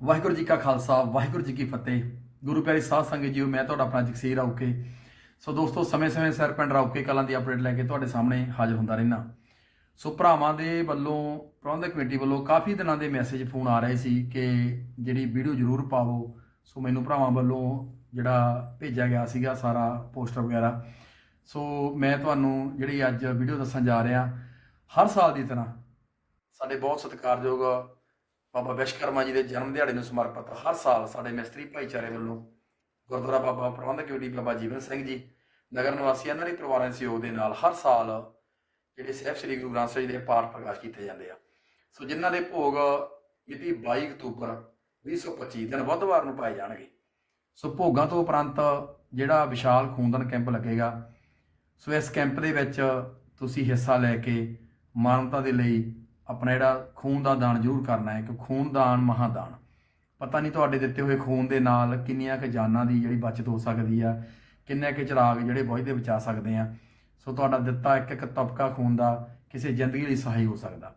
ਵਾਹਿਗੁਰੂ ਜੀ ਕਾ ਖਾਲਸਾ, ਵਾਹਿਗੁਰੂ ਜੀ ਕੀ ਫਤਿਹ। ਗੁਰੂ ਪਿਆਰੀ ਸਾਧ ਸੰਗਤ ਜੀਓ, ਮੈਂ ਤੁਹਾਡਾ ਆਪਣਾ ਜਗਸੀਰ ਰੌਕੇ ਸੋ ਦੋਸਤੋ, ਸਮੇਂ-ਸਮੇਂ ਸਿਰ ਪਿੰਡ ਰੌਕੇ ਕਲਾਂ ਦੀ ਅਪਡੇਟ ਲੈ ਕੇ ਤੁਹਾਡੇ ਸਾਹਮਣੇ ਹਾਜ਼ਰ ਹੁੰਦਾ ਰਹਿਣਾ ਸੋ ਭਰਾਵਾਂ ਦੇ ਵੱਲੋਂ ਪ੍ਰਬੰਧਕ ਕਮੇਟੀ ਵੱਲੋਂ ਕਾਫੀ ਦਿਨਾਂ ਦੇ ਮੈਸੇਜ ਫੋਨ ਆ ਰਹੇ ਸੀ ਕਿ ਜਿਹੜੀ ਵੀਡੀਓ ਜ਼ਰੂਰ ਪਾਵੋ। ਸੋ ਮੈਨੂੰ ਭਰਾਵਾਂ ਵੱਲੋਂ ਜਿਹੜਾ ਭੇਜਿਆ ਗਿਆ ਸੀਗਾ ਸਾਰਾ ਪੋਸਟਰ ਵਗੈਰਾ। ਸੋ ਮੈਂ ਤੁਹਾਨੂੰ ਜਿਹੜੀ ਅੱਜ ਵੀਡੀਓ ਦੱਸਣ ਜਾ ਰਿਹਾ, ਹਰ ਸਾਲ ਦੀ ਤਰ੍ਹਾਂ ਸਾਡੇ ਬਹੁਤ ਸਤਿਕਾਰਯੋਗ ਬਾਬਾ ਵਿਸ਼ਕਰਮਾ ਜੀ ਦੇ ਜਨਮ ਦਿਹਾੜੇ ਨੂੰ ਸਮਰਪਿਤ ਹਰ ਸਾਲ ਸਾਡੇ ਮਿਸਤਰੀ ਭਾਈਚਾਰੇ ਵੱਲੋਂ ਗੁਰਦੁਆਰਾ ਬਾਬਾ ਪ੍ਰਬੰਧਕ ਕਮੇਟੀ ਬਾਬਾ ਜੀਵਨ ਸਿੰਘ ਜੀ, ਨਗਰ ਨਿਵਾਸੀ ਇਹਨਾਂ ਦੇ ਪਰਿਵਾਰਾਂ ਦੇ ਸਹਿਯੋਗ ਦੇ ਨਾਲ ਹਰ ਸਾਲ ਜਿਹੜੇ ਸਾਹਿਬ ਸ੍ਰੀ ਗੁਰੂ ਗ੍ਰੰਥ ਸਾਹਿਬ ਜੀ ਦੇ ਪਾਠ ਪ੍ਰਕਾਸ਼ ਕੀਤੇ ਜਾਂਦੇ ਆ। ਸੋ ਜਿਨ੍ਹਾਂ ਦੇ ਭੋਗ ਮਿਤੀ 22 ਅਕਤੂਬਰ 2025 ਦਿਨ ਬੁੱਧਵਾਰ ਨੂੰ ਪਾਏ ਜਾਣਗੇ। ਸੋ ਭੋਗਾਂ ਤੋਂ ਉਪਰੰਤ ਜਿਹੜਾ ਵਿਸ਼ਾਲ ਖੂਨਦਾਨ ਕੈਂਪ ਲੱਗੇਗਾ, ਸੋ ਇਸ ਕੈਂਪ ਦੇ ਵਿੱਚ ਤੁਸੀਂ ਹਿੱਸਾ ਲੈ ਕੇ ਮਾਨਵਤਾ ਦੇ ਲਈ ਆਪਣਾ ਜਿਹੜਾ ਖੂਨ ਦਾ ਦਾਨ ਜ਼ਰੂਰ ਕਰਨਾ ਹੈ ਕਿ ਖੂਨਦਾਨ ਮਹਾਦਾਨ। ਪਤਾ ਨਹੀਂ ਤੁਹਾਡੇ ਦਿੱਤੇ ਹੋਏ ਖੂਨ ਦੇ ਨਾਲ ਕਿੰਨੀਆਂ ਕੁ ਜਾਨਾਂ ਦੀ ਜਿਹੜੀ ਬਚਤ ਹੋ ਸਕਦੀ ਆ, ਕਿੰਨੇ ਕੁ ਚਿਰਾਗ ਜਿਹੜੇ ਬੁਝਦੇ ਬਚਾ ਸਕਦੇ ਆ। ਸੋ ਤੁਹਾਡਾ ਦਿੱਤਾ ਇੱਕ ਇੱਕ ਤਬਕਾ ਖੂਨ ਦਾ ਕਿਸੇ ਜ਼ਿੰਦਗੀ ਲਈ ਸਹਾਈ ਹੋ ਸਕਦਾ।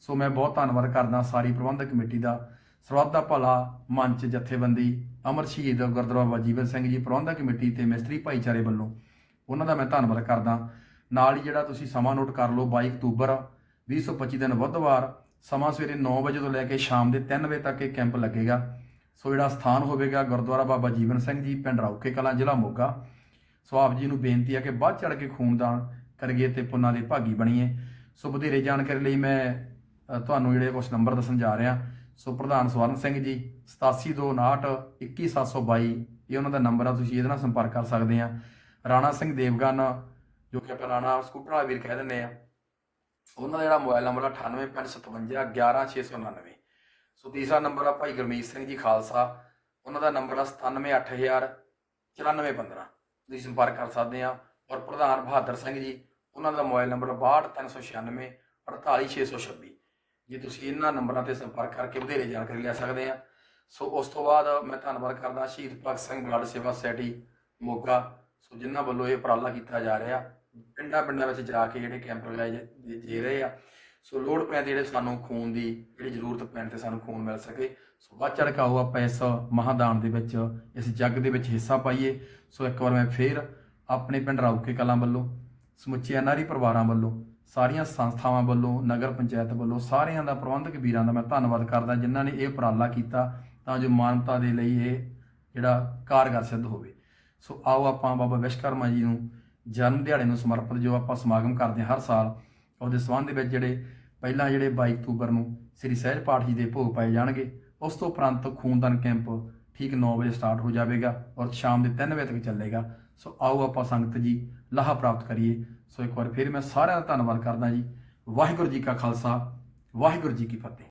ਸੋ ਮੈਂ ਬਹੁਤ ਧੰਨਵਾਦ ਕਰਦਾ ਸਾਰੀ ਪ੍ਰਬੰਧਕ ਕਮੇਟੀ ਦਾ। ਸਰਬੱਤ ਦਾ ਭਲਾ ਮੰਚ ਜਥੇਬੰਦੀ, ਅਮਰ ਸ਼ਹੀਦ ਗੁਰਦੁਆਰਾ ਬਾਬਾ ਜੀਵਨ ਸਿੰਘ ਜੀ ਪ੍ਰਬੰਧਕ ਕਮੇਟੀ ਤੇ ਮਿਸਤਰੀ ਭਾਈਚਾਰੇ ਵੱਲੋਂ। ਉਹਨਾਂ ਦਾ ਮੈਂ ਧੰਨਵਾਦ ਕਰਦਾ। ਨਾਲ ਹੀ ਜਿਹੜਾ ਤੁਸੀਂ ਸਮਾਂ ਨੋਟ ਕਰ ਲਓ 22 ਅਕਤੂਬਰ 2025 ਦਿਨ ਬੁੱਧਵਾਰ, ਸਮਾਂ ਸਵੇਰੇ 9 ਵਜੇ ਤੋਂ ਲੈ ਕੇ ਸ਼ਾਮ ਦੇ 3 ਵਜੇ ਤੱਕ ਇਹ ਕੈਂਪ ਲੱਗੇਗਾ। ਸੋ ਜਿਹੜਾ ਸਥਾਨ ਹੋਵੇਗਾ ਗੁਰਦੁਆਰਾ ਬਾਬਾ ਜੀਵਨ ਸਿੰਘ ਜੀ, ਪਿੰਡ ਰੌਕੇ ਕਲਾਂ, ਜ਼ਿਲ੍ਹਾ ਮੋਗਾ। ਸੋ ਆਪ ਜੀ ਨੂੰ ਬੇਨਤੀ ਹੈ ਕਿ ਵੱਧ ਚੜ ਕੇ ਖੂਨਦਾਨ ਕਰੀਏ ਤੇ ਪੁੰਨਾਂ ਦੇ ਭਾਗੀ ਬਣੀਏ। ਸੋ ਵਧੇਰੇ ਜਾਣਕਾਰੀ ਲਈ ਮੈਂ ਤੁਹਾਨੂੰ ਜਿਹੜੇ ਕੁਝ ਨੰਬਰ ਦੱਸਣ ਜਾ ਰਿਹਾ। ਸੋ ਪ੍ਰਧਾਨ ਸਵਰਨ ਸਿੰਘ ਜੀ 8729 21722 ਇਹ ਉਹਨਾਂ ਦਾ ਨੰਬਰ ਆ, ਤੁਸੀਂ ਇਹਦੇ ਨਾਲ ਸੰਪਰਕ ਕਰ ਸਕਦੇ ਆ। ਰਾਣਾ ਸਿੰਘ ਦੇਵਗਨ, ਜੋ ਕਿ ਆਪਾਂ ਰਾਣਾ ਸਕੂਟਰ ਵਾਲਾ ਵੀਰ ਕਹਿ ਦਿੰਦੇ ਆ ਉਹਨਾਂ ਦਾ ਜਿਹੜਾ ਮੋਬਾਈਲ ਨੰਬਰ ਆ 9857 11699 ਸੋ ਤੀਸਰਾ ਨੰਬਰ ਆ ਭਾਈ ਗੁਰਮੀਤ ਸਿੰਘ ਜੀ ਖਾਲਸਾ। ਉਹਨਾਂ ਦਾ ਨੰਬਰ ਆ 97800 9415 ਤੁਸੀਂ ਸੰਪਰਕ ਕਰ ਸਕਦੇ ਆ। ਔਰ ਪ੍ਰਧਾਨ ਬਹਾਦਰ ਸਿੰਘ ਜੀ, ਉਹਨਾਂ ਦਾ ਮੋਬਾਈਲ ਨੰਬਰ 62396 48626 ਜੇ ਤੁਸੀਂ ਇਹਨਾਂ ਨੰਬਰਾਂ ਤੇ ਸੰਪਰਕ ਕਰਕੇ ਵਧੇਰੇ ਜਾਣਕਾਰੀ ਲੈ ਸਕਦੇ ਆ। ਸੋ ਉਸ ਤੋਂ ਬਾਅਦ ਮੈਂ ਧੰਨਵਾਦ ਕਰਦਾ Shaheed Bhagat Singh blood Seva society Moga. So ਜਿਨ੍ਹਾਂ ਵੱਲੋਂ ਇਹ ਉਪਰਾਲਾ ਕੀਤਾ ਜਾ ਰਿਹਾ। ਪਿੰਡਾਂ ਪਿੰਡਾਂ ਵਿੱਚ ਜਾ ਕੇ ਜਿਹੜੇ ਕੈਂਪ ਲਗਾਏ ਜਾ- ਦੇ ਰਹੇ ਆ। ਸੋ ਲੋੜ ਪੈਣ ਤੇ ਜਿਹੜੇ ਸਾਨੂੰ ਖੂਨ ਦੀ ਜਿਹੜੀ ਜ਼ਰੂਰਤ ਪੈਣ ਤੇ ਸਾਨੂੰ ਖੂਨ ਮਿਲ ਸਕੇ। ਸੋ ਵੱਧ ਚੜ੍ਹ ਕੇ ਆਓ ਆਪਾਂ ਇਸ ਮਹਾਦਾਨ ਦੇ ਵਿੱਚ, ਇਸ ਜੱਗ ਦੇ ਵਿੱਚ ਹਿੱਸਾ ਪਾਈਏ। ਸੋ ਇੱਕ ਵਾਰ ਮੈਂ ਫੇਰ ਆਪਣੇ ਪਿੰਡ ਰੌਕੇ ਕਲਾਂ ਵੱਲੋਂ, ਸਮੁੱਚੇ ਐਨਆਰਈ ਪਰਿਵਾਰਾਂ ਵੱਲੋਂ, ਸਾਰੀਆਂ ਸੰਸਥਾਵਾਂ ਵੱਲੋਂ, ਨਗਰ ਪੰਚਾਇਤ ਵੱਲੋਂ, ਸਾਰਿਆਂ ਦਾ ਪ੍ਰਬੰਧਕ ਵੀਰਾਂ ਦਾ ਮੈਂ ਧੰਨਵਾਦ ਕਰਦਾ, ਜਿਨ੍ਹਾਂ ਨੇ ਇਹ ਉਪਰਾਲਾ ਕੀਤਾ ਤਾਂ ਜੋ ਮਾਨਵਤਾ ਦੇ ਲਈ ਇਹ ਜਿਹੜਾ ਕਾਰਗਰ ਸਿੱਧ ਹੋਵੇ। ਸੋ ਆਓ ਆਪਾਂ ਬਾਬਾ ਵਿਸ਼ਕਰਮਾ ਜੀ ਨੂੰ ਜਨਮ ਦਿਹਾੜੇ ਨੂੰ ਸਮਰਪਿਤ ਜੋ ਆਪਾਂ ਸਮਾਗਮ ਕਰਦੇ ਹਾਂ ਹਰ ਸਾਲ, ਉਹਦੇ ਸੰਬੰਧ ਦੇ ਵਿੱਚ ਜਿਹੜੇ ਪਹਿਲਾਂ ਜਿਹੜੇ 22 ਅਕਤੂਬਰ ਨੂੰ ਸ੍ਰੀ ਸਹਿਜ ਪਾਠ ਜੀ ਦੇ ਭੋਗ ਪਾਏ ਜਾਣਗੇ, ਉਸ ਤੋਂ ਉਪਰੰਤ ਖੂਨਦਾਨ ਕੈਂਪ ਠੀਕ 9 ਵਜੇ ਸਟਾਰਟ ਹੋ ਜਾਵੇਗਾ ਔਰ ਸ਼ਾਮ ਦੇ 3 ਵਜੇ ਤੱਕ ਚੱਲੇਗਾ। ਸੋ ਆਓ ਆਪਾਂ ਸੰਗਤ ਜੀ ਲਾਹਾ ਪ੍ਰਾਪਤ ਕਰੀਏ। ਸੋ ਇੱਕ ਵਾਰ ਫਿਰ ਮੈਂ ਸਾਰਿਆਂ ਦਾ ਧੰਨਵਾਦ ਕਰਦਾ ਜੀ। ਵਾਹਿਗੁਰੂ ਜੀ ਕਾ ਖਾਲਸਾ, ਵਾਹਿਗੁਰੂ ਜੀ ਕੀ ਫਤਿਹ।